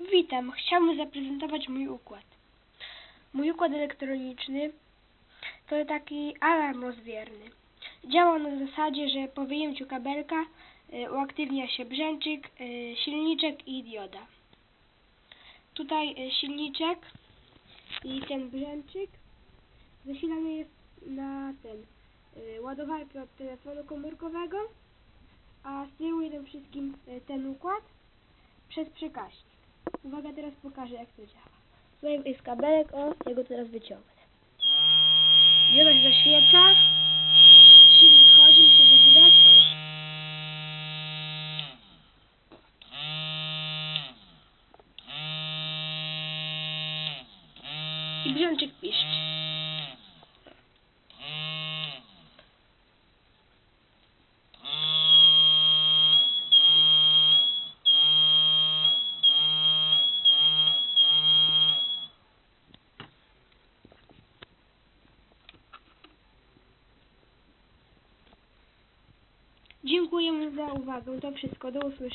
Witam, chciałbym zaprezentować mój układ. Mój układ elektroniczny to taki alarm rozwierny. Działa na zasadzie, że po wyjęciu kabelka y, uaktywnia się brzęczyk, y, silniczek i dioda. Tutaj y, silniczek i ten brzęczyk zasilany jest na ten ładowarkę od telefonu komórkowego, a steruje tym wszystkim ten układ przez przekaźnik. Uwaga, teraz pokażę jak to działa. Tutaj jest kabelek, o, ja go teraz wyciągnę. Dioda się zaświeca, silnik chodzi, myślę, że widać, o. I brzęczyk piszczy. Dziękujemy za uwagę. To wszystko. Do usłyszenia.